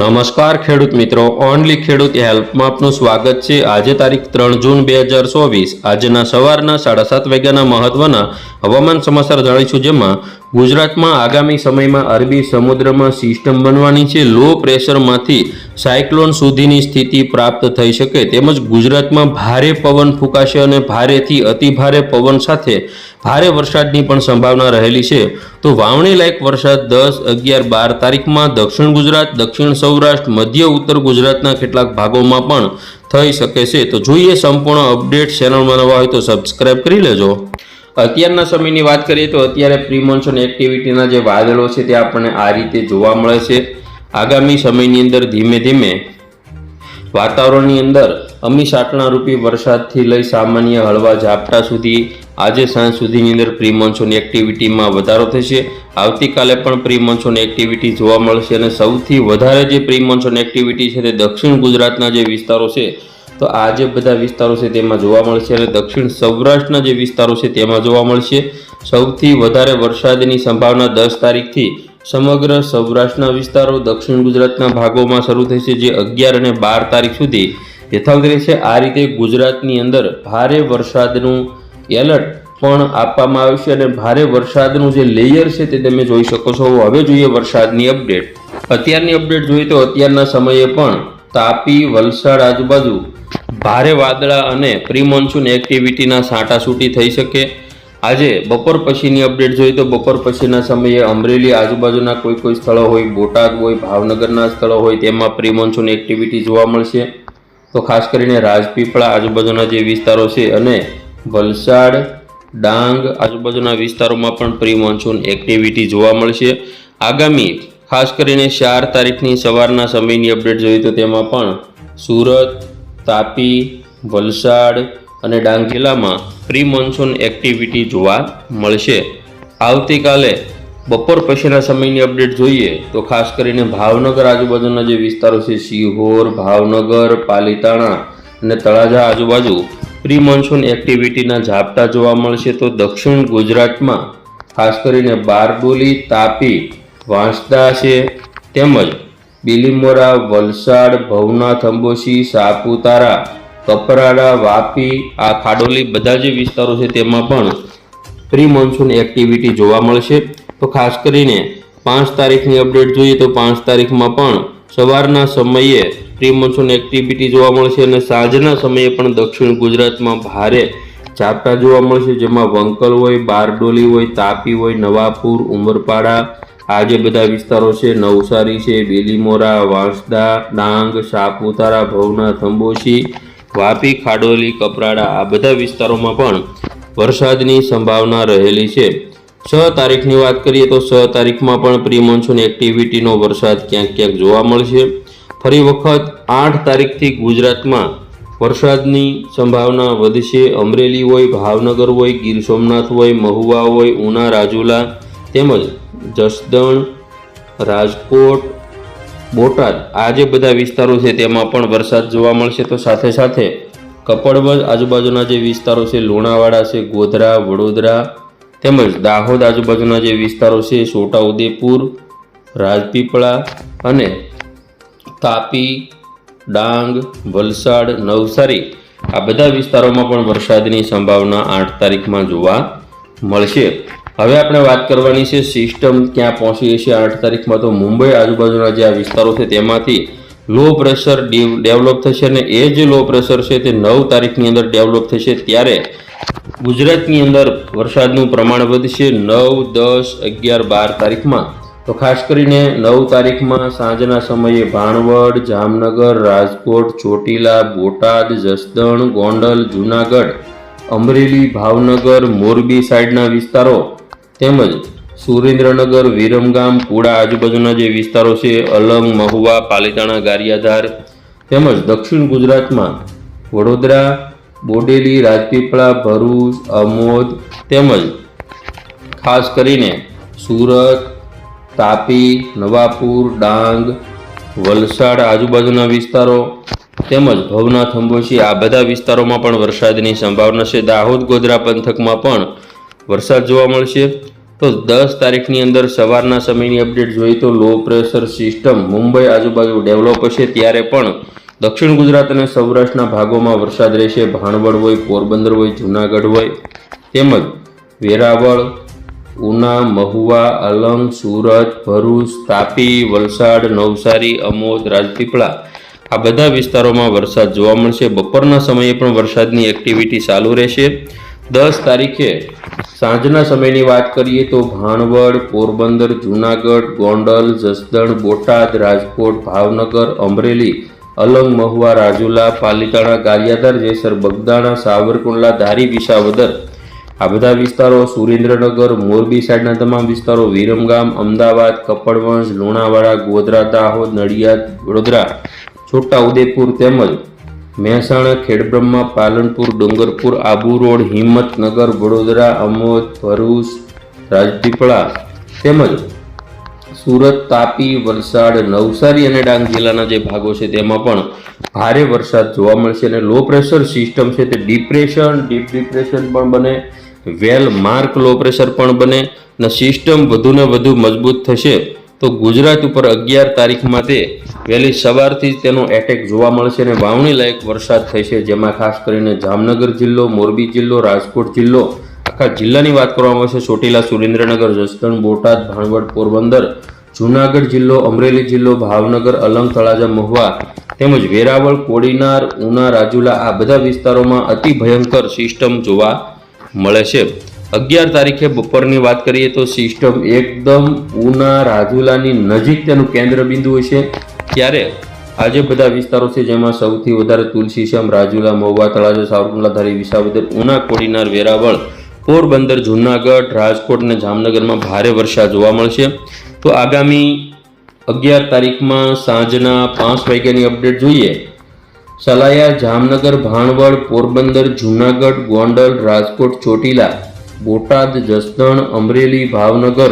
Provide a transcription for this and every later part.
નમસ્કાર ખેડૂત મિત્રો, ઓનલી ખેડૂત હેલ્પમાં આપનું સ્વાગત છે. આજે તારીખ ત્રણ જૂન બે હજાર ચોવીસ. આજના સવારના સાડા સાત વાગ્યાના મહત્વના હવામાન સમાચાર જાણીશું જેમાં ગુજરાતમાં આગામી સમયમાં અરબી સમુદ્રમાં સિસ્ટમ બનવાની છે. લો પ્રેશરમાંથી સાયક્લોન સુધીની સ્થિતિ પ્રાપ્ત થઈ શકે તેમજ ગુજરાતમાં ભારે પવન ફૂંકાશે અને ભારેથી અતિ ભારે પવન સાથે ભારે વરસાદની પણ સંભાવના રહેલી છે. તો વાવણી લાયક વરસાદ દસ, અગિયાર, બાર તારીખમાં દક્ષિણ ગુજરાત, દક્ષિણ સૌરાષ્ટ્ર, મધ્ય, ઉત્તર ગુજરાતના કેટલાક ભાગોમાં પણ થઈ શકે છે. તો જોઈએ સંપૂર્ણ અપડેટ ચેનલમાં નવા હોય તો સબસ્ક્રાઈબ કરી લેજો. અત્યારના સમયની વાત કરીએ તો અત્યારે પ્રિમોન્સન એક્ટિવિટીના જે વાદળો છે તે આપણને આ રીતે જોવા મળે છે. આગામી સમયની અંદર ધીમે ધીમે વાતાવરણની અંદર અમી સાટણા રૂપી વરસાદથી લઈ સામાન્ય હળવા ઝાપટા સુધી આજે સાંજ સુધીની અંદર પ્રી મોન્સૂન એક્ટિવિટીમાં વધારો થશે. આવતીકાલે પણ પ્રી મોન્સૂન એક્ટિવિટી જોવા મળશે અને સૌથી વધારે જે પ્રી મોન્સૂન એક્ટિવિટી છે તે દક્ષિણ ગુજરાતના જે વિસ્તારો છે તો આ જે બધા વિસ્તારો છે તેમાં જોવા મળશે અને દક્ષિણ સૌરાષ્ટ્રના જે વિસ્તારો છે તેમાં જોવા મળશે. સૌથી વધારે વરસાદની સંભાવના દસ તારીખથી સમગ્ર સૌરાષ્ટ્રના વિસ્તારો દક્ષિણ ગુજરાતના ભાગોમાં શરૂ થશે જે અગિયાર અને બાર તારીખ સુધી યથાવત રહેશે. આ રીતે ગુજરાતની અંદર ભારે વરસાદનું એલર્ટ પણ આપવામાં આવશે અને ભારે વરસાદનું જે લેયર છે તે તમે જોઈ શકો છો. હવે જોઈએ વરસાદની અપડેટ. અત્યારની અપડેટ જોઈએ તો અત્યારના સમયે પણ તાપી, વલસાડ આજુબાજુ ભારે વાદળા અને પ્રી મોન્સૂન એક્ટિવિટીના છાંટાછૂટી થઈ શકે. આજે બપોર પછીની અપડેટ જોઈએ તો બપોર પછીના સમયે અમરેલી આજુબાજુના કોઈ કોઈ સ્થળો હોય, બોટાદ હોય, ભાવનગરના સ્થળો હોય, તેમાં પ્રી મોન્સૂન એક્ટિવિટી જોવા મળશે. તો ખાસ કરીને રાજપીપળા આજુબાજુના જે વિસ્તારો છે અને વલસાડ, ડાંગ આજુબાજુના વિસ્તારોમાં પણ પ્રી મોન્સૂન એક્ટિવિટી જોવા મળશે. આગામી ખાસ કરીને ચાર તારીખની સવારના સમયની અપડેટ જોઈએ તો તેમાં પણ સુરત તાપી, વલસાડ અને ડાંગ જિલ્લામાં પ્રી મોન્સૂન એક્ટિવિટી જોવા મળશે. આવતીકાલે બપોર પછીના સમયની અપડેટ જોઈએ તો ખાસ કરીને ભાવનગર આજુબાજુના જે વિસ્તારો છે સિહોર ભાવનગર, પાલીતાણા અને તળાજા આજુબાજુ પ્રી મોન્સૂન એક્ટિવિટીના ઝાપટા જોવા મળશે તો દક્ષિણ ગુજરાતમાં ખાસ કરીને બારડોલી, તાપી, વાંસદા છે, તેમજ બિલીમોરા, વલસાડ, ભવનાથ અંબોશી સાપુતારા, કપરાડા, વાપી, આ ખાડોલી બધા જે વિસ્તારો છે તેમાં પણ પ્રી મોન્સૂન એક્ટિવિટી જોવા મળશે. તો ખાસ કરીને પાંચ તારીખની અપડેટ જોઈએ તો પાંચ તારીખમાં પણ સવારના સમયે પ્રી મોન્સૂન એક્ટિવિટી જોવા મળશે અને સાંજના સમયે પણ દક્ષિણ ગુજરાતમાં ભારે ઝાપટા જોવા મળશે, જેમાં વંકલ હોય, બારડોલી હોય, તાપી હોય, નવાપુર, ઉમરપાડા આ જે બધા વિસ્તારો છે, નવસારી છે, બેલીમોરા, વાંસદા, ડાંગ, સાપુતારા ભવનાથ અંબોશી વાપી, ખાડોલી, કપરાડા આ બધા વિસ્તારોમાં પણ વરસાદની સંભાવના રહેલી છે. છ તારીખની વાત કરીએ તો છ તારીખમાં પણ પ્રી મોન્સૂન એક્ટિવિટીનો વરસાદ ક્યાંક ક્યાંક જોવા મળશે. ફરી વખત આઠ તારીખથી ગુજરાતમાં વરસાદની સંભાવના વધશે. અમરેલી હોય, ભાવનગર હોય, ગીર સોમનાથ હોય, મહુવા હોય, ઉના, રાજુલા તેમજ જસદણ, રાજકોટ, બોટાદ. આ જે બધા વિસ્તારો છે તેમાં પણ વરસાદ જોવા મળશે. તો સાથે સાથે કપડવજ આજુબાજુના જે વિસ્તારો છે, લુણાવાડા છે, ગોધરા, વડોદરા તેમજ દાહોદ આજુબાજુના જે વિસ્તારો છે, છોટાઉદેપુર, રાજપીપળા અને તાપી, ડાંગ, વલસાડ, નવસારી આ બધા વિસ્તારોમાં પણ વરસાદની સંભાવના આઠ તારીખમાં જોવા મળશે. હવે આપણે વાત કરવાની છે સિસ્ટમ ક્યાં પહોંચી છે. આઠ તારીખમાં તો મુંબઈ આજુબાજુના જે આ વિસ્તારો છે તેમાંથી લો પ્રેશર ડેવલપ થશે અને એ જે લો પ્રેશર છે તે નવ તારીખની અંદર ડેવલપ થશે. ત્યારે ગુજરાતની અંદર વરસાદનું પ્રમાણ વધશે નવ, દસ, અગિયાર, બાર તારીખમાં. તો ખાસ કરીને નવ તારીખમાં સાંજના સમયે ભાણવડ, જામનગર, રાજકોટ, ચોટીલા, બોટાદ, જસદણ, ગોંડલ, જુનાગઢ, અમરેલી, ભાવનગર, મોરબી સાઈડના વિસ્તારો તેમજ સુરેન્દ્રનગર, વિરમગામ કુડા આજુબાજુના જે વિસ્તારો છે, અલંગ, મહુવા, પાલીતાણા, ગારિયાધાર તેમજ દક્ષિણ ગુજરાતમાં વડોદરા, બોડેલી, રાજપીપળા, ભરૂચ, અમોદ તેમજ ખાસ કરીને સુરત, તાપી, નવાપુર, ડાંગ, વલસાડ આજુબાજુના વિસ્તારો તેમજ ભવનાથ અંબોશી આ બધા વિસ્તારોમાં પણ વરસાદની સંભાવના છે. દાહોદ ગોધરા પંથકમાં પણ વરસાદ જોવા મળશે? તો દસ તારીખની અંદર સવારના સમયની અપડેટ જોઈએ તો લો પ્રેશર સિસ્ટમ મુંબઈ આજુબાજુ ડેવલપ હશે. ત્યારે પણ દક્ષિણ ગુજરાત અને સૌરાષ્ટ્રના ભાગોમાં વરસાદ રહેશે. ભાણવડ હોય, પોરબંદર હોય, જૂનાગઢ હોય. તેમજ વેરાવળ, ઉના, મહુવા અલંગ સુરત, ભરૂચ, તાપી, વલસાડ, નવસારી, અમોદ, રાજપીપળા આ બધા વિસ્તારોમાં વરસાદ જોવા મળશે. બપોરના સમયે પણ વરસાદની એક્ટિવિટી ચાલુ રહેશે. દસ તારીખે સાંજના સમયની વાત કરીએ તો ભાણવડ, પોરબંદર, જૂનાગઢ, ગોંડલ, જસદણ, બોટાદ, રાજકોટ, ભાવનગર, અમરેલી, અલંગ, મહુવા, રાજુલા, પાલીતાણા, ગારિયાધાર, જેસર, બગદાણા, સાવરકુંડલા, ધારી, વિસાવદર. આ બધા વિસ્તારો સુરેન્દ્રનગર, મોરબી સાઈડના તમામ વિસ્તારો, વિરમગામ, અમદાવાદ, કપડવંશ, લુણાવાડા, ગોધરા, દાહોદ, નડિયાદ, વડોદરા, છોટા ઉદેપુર તેમજ મહેસાણા, ખેડબ્રહ્મા, પાલનપુર, ડુંગરપુર, આબુ રોડ હિંમતનગર વડોદરા, અમોદ, ભરૂચ, રાજપીપળા તેમજ સુરત, તાપી, વલસાડ, નવસારી અને ડાંગ જિલ્લાના જે ભાગો છે તેમાં પણ ભારે વરસાદ જોવા મળશે અને લો પ્રેશર સિસ્ટમ છે તે ડિપ્રેશન ડીપ ડિપ્રેશન પણ બને વેલ માર્ક લો પ્રેશર પણ બને અને સિસ્ટમ વધુને વધુ મજબૂત થશે. તો ગુજરાત ઉપર અગિયાર તારીખમાં તે વહેલી સવારથી જ તેનો એટેક જોવા મળશે અને વાવણી લાયક વરસાદ થશે, જેમાં ખાસ કરીને જામનગર જિલ્લો, મોરબી જિલ્લો, રાજકોટ જિલ્લો, આખા જિલ્લાની વાત કરવામાં આવશે. ચોટીલા, સુરેન્દ્રનગર, જસદણ, બોટાદ, ભાણવડ, પોરબંદર, જૂનાગઢ જિલ્લો, અમરેલી જિલ્લો, ભાવનગર, અલંગ, તળાજા, મહુવા, તેમજ વેરાવળ, કોડીનાર, ઉના, રાજુલા, આ બધા વિસ્તારોમાં અતિ ભયંકર સિસ્ટમ જોવા મળે છે. અગિયાર તારીખે બપોરની વાત કરીએ તો સિસ્ટમ એકદમ ઉના, રાજુલાની નજીક તેનું કેન્દ્ર બિંદુ હશે. ત્યારે આજે બધા વિસ્તારો છે જેમાં સૌથી વધારે તુલસીશ્યામ રાજુલા મહુવા તળાજા, સાવરકુંડલા, ધારી, વિસાવદર, ઉના, કોડીનાર, વેરાવળ, પોરબંદર, જૂનાગઢ, રાજકોટ અને જામનગરમાં ભારે વરસાદ જોવા મળશે. તો આગામી અગિયાર તારીખમાં સાંજના પાંચ વાગ્યાની અપડેટ જોઈએ. સલાયા, જામનગર, ભાણવડ, પોરબંદર, જૂનાગઢ, ગોંડલ, રાજકોટ, ચોટીલા, બોટાદ, જસદણ, અમરેલી, ભાવનગર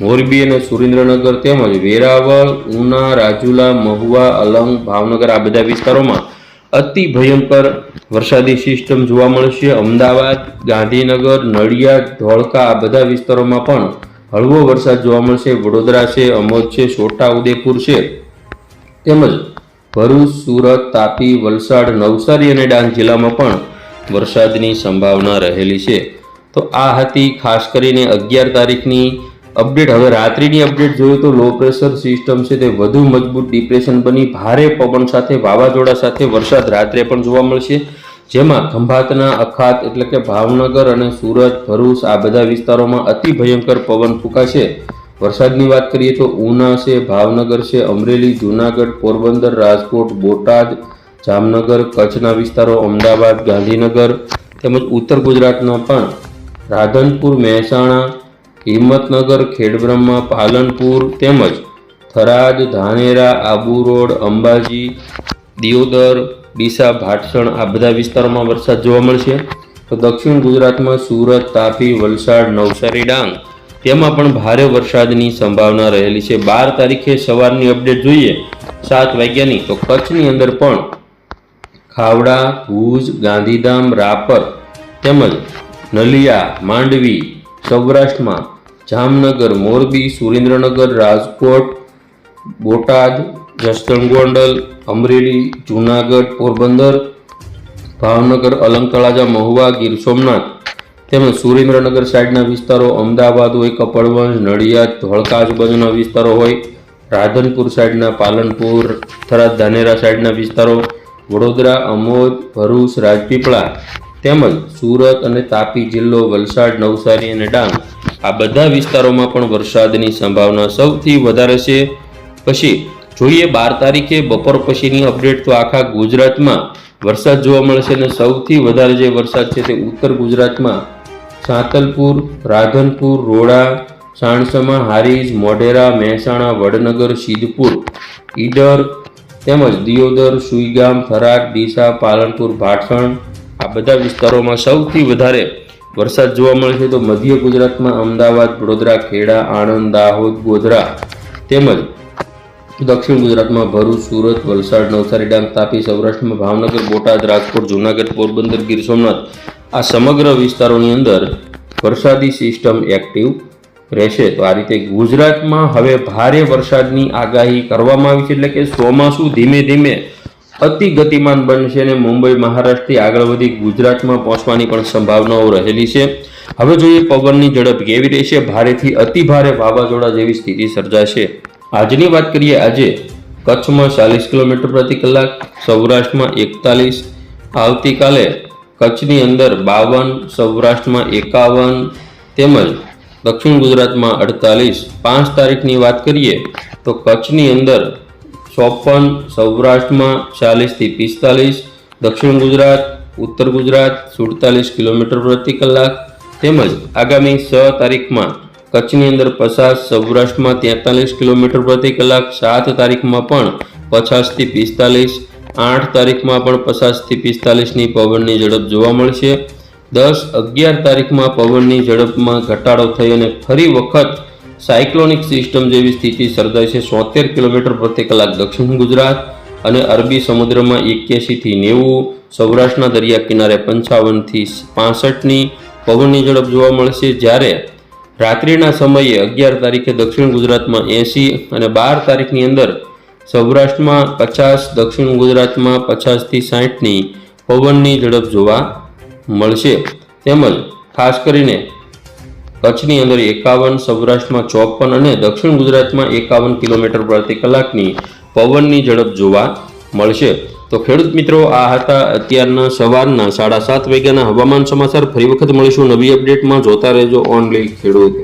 મોરબી અને સુરેન્દ્રનગર તેમજ વેરાવળ, ઉના, રાજુલા, મહુવા, અલંગ, ભાવનગર આ બધા વિસ્તારોમાં અતિ ભયંકર વરસાદી સિસ્ટમ જોવા મળશે. અમદાવાદ, ગાંધીનગર, નડિયાદ, ધોળકા આ બધા વિસ્તારોમાં પણ હળવો વરસાદ જોવા મળશે. વડોદરા છે, અમોદ છે છોટાઉદેપુર છે. તેમજ ભરૂચ, સુરત, તાપી, વલસાડ, નવસારી અને ડાંગ જિલ્લામાં પણ વરસાદની સંભાવના રહેલી છે. તો આ હતી ખાસ કરીને અગિયાર તારીખની અપડેટ હવે રાત્રિની અપડેટ જોઈએ તો લો પ્રેશર સિસ્ટમ છે તે વધુ મજબૂત ડિપ્રેશન બની. ભારે પવન સાથે, વાવાઝોડા સાથે વરસાદ રાત્રે પણ જોવા મળશે. જેમાં ખંભાતના અખાત એટલે કે ભાવનગર અને સુરત, ભરૂચ આ બધા વિસ્તારોમાં અતિ ભયંકર પવન ફૂંકાશે. વરસાદની વાત કરીએ તો ઉના છે, ભાવનગર છે, અમરેલી, જૂનાગઢ, પોરબંદર, રાજકોટ, બોટાદ, જામનગર, કચ્છના વિસ્તારો, અમદાવાદ, ગાંધીનગર તેમજ ઉત્તર ગુજરાતના પણ. રાધનપુર, મહેસાણા હિંમતનગર, ખેડબ્રહ્મા, પાલનપુર તેમજ થરાદ, ધાનેરા, આબુ રોડ, અંબાજી, દિયોદર, ડીસા, ભાટસણ આ બધા વિસ્તારોમાં વરસાદ જોવા મળશે. તો દક્ષિણ ગુજરાતમાં સુરત, તાપી, વલસાડ, નવસારી, ડાંગ તેમાં પણ ભારે વરસાદની સંભાવના રહેલી છે. બાર તારીખે સવારની અપડેટ જોઈએ. સાત વાગ્યાની તો કચ્છની અંદર પણ ખાવડા, ભુજ, ગાંધીધામ, રાપર તેમજ નલિયા, માંડવી, સૌરાષ્ટ્રમાં જામનગર, મોરબી, સુરેન્દ્રનગર, રાજકોટ, બોટાદ, જસદણ ગોંડલ, અમરેલી, જૂનાગઢ, પોરબંદર, ભાવનગર અલંગ મહુવા, ગીર સોમનાથ તેમજ સુરેન્દ્રનગર સાઈડના વિસ્તારો અમદાવાદ હોય કપડવંશ નડિયાદ ધોળકા વિસ્તારો હોય, રાધનપુર સાઈડના પાલનપુર, થરાદ, ધાનેરા સાઈડના વિસ્તારો, વડોદરા, અમોદ, ભરૂચ, રાજપીપળા તેમજ સુરત અને તાપી જિલ્લો, વલસાડ, નવસારી અને ડાંગ આ બધા વિસ્તારોમાં પણ વરસાદની સંભાવના સૌથી વધારે છે. પછી જોઈએ બાર તારીખે બપોર પછીની અપડેટ તો આખા ગુજરાતમાં વરસાદ જોવા મળશે અને સૌથી વધારે જે વરસાદ છે તે ઉત્તર ગુજરાતમાં સાંતલપુર, રાધનપુર, રોડા, સાણસમા, હારીજ, મોઢેરા, મહેસાણા, વડનગર, સિદ્ધપુર, ઈડર તેમજ દિયોદર, સુઈગામ, થરાદ, ડીસા, પાલનપુર ભાટસણ આ બધા વિસ્તારોમાં સૌથી વધારે વરસાદ જોવા મળે છે તો મધ્ય ગુજરાતમાં અમદાવાદ, વડોદરા, ખેડા, આણંદ, દાહોદ, ગોધરા તેમજ દક્ષિણ ગુજરાતમાં ભરૂચ, સુરત, વલસાડ, નવસારી, ડાંગ, તાપી, સૌરાષ્ટ્રમાં ભાવનગર, બોટાદ, રાજકોટ, જૂનાગઢ, પોરબંદર, ગીર સોમનાથ આ સમગ્ર વિસ્તારોની અંદર વરસાદી સિસ્ટમ એક્ટિવ રહેશે. તો આ રીતે ગુજરાતમાં હવે ભારે વરસાદની આગાહી કરવામાં આવી છે એટલે કે ચોમાસું ધીમે ધીમે અતિ ગતિમાન બનશે અને મુંબઈ મહારાષ્ટ્રથી આગળ વધી ગુજરાતમાં પહોંચવાની પણ સંભાવનાઓ રહેલી છે. હવે જોઈએ પવનની ઝડપ કેવી રહેશે? ભારેથી અતિ ભારે વાવાઝોડા જેવી સ્થિતિ સર્જાશે. આજની વાત કરીએ આજે. કચ્છમાં ચાલીસ કિલોમીટર પ્રતિ કલાક, સૌરાષ્ટ્રમાં એકતાલીસ, આવતીકાલે કચ્છની અંદર બાવન, સૌરાષ્ટ્રમાં એકાવન, તેમજ દક્ષિણ ગુજરાતમાં અડતાલીસ. પાંચ તારીખની વાત કરીએ તો કચ્છની અંદર ચોપન, સૌરાષ્ટ્રમાં ચાલીસથી પિસ્તાલીસ, દક્ષિણ ગુજરાત, ઉત્તર ગુજરાત સુડતાલીસ કિલોમીટર પ્રતિ કલાક. તેમજ આગામી છ તારીખમાં કચ્છની અંદર પચાસ, સૌરાષ્ટ્રમાં તેતાલીસ કિલોમીટર પ્રતિ કલાક. સાત તારીખમાં પણ પચાસથી પિસ્તાલીસ, આઠ તારીખમાં પણ પચાસથી પિસ્તાલીસની પવનની ઝડપ જોવા મળશે. દસ, અગિયાર તારીખમાં પવનની ઝડપમાં ઘટાડો થઈ અને ફરી વખત સાયક્લોનિક સિસ્ટમ જેવી સ્થિતિ સર્જાય છે. સોતેર કિલોમીટર પ્રતિ કલાક દક્ષિણ ગુજરાત અને અરબી સમુદ્રમાં એક્યાસીથી નેવું, સૌરાષ્ટ્રના દરિયા કિનારે પંચાવનથી પાસઠની પવનની ઝડપ જોવા મળશે. જ્યારે રાત્રિના સમયે અગિયાર તારીખે દક્ષિણ ગુજરાતમાં એંસી અને બાર તારીખની અંદર સૌરાષ્ટ્રમાં પચાસ, દક્ષિણ ગુજરાતમાં પચાસથી સાઠની પવનની ઝડપ જોવા મળશે. તેમજ ખાસ કરીને કચ્છની અંદર એકાવન, સૌરાષ્ટ્રમાં ચોપન અને દક્ષિણ ગુજરાતમાં એકાવન કિલોમીટર પ્રતિ કલાકની પવનની ઝડપ જોવા મળશે. તો ખેડૂત મિત્રો, આ હતા અત્યારના સવારના સાડા સાત વાગ્યાના હવામાન સમાચાર. ફરી વખત મળીશું નવી અપડેટમાં. જોતા રહેજો ઓનલી ખેડૂત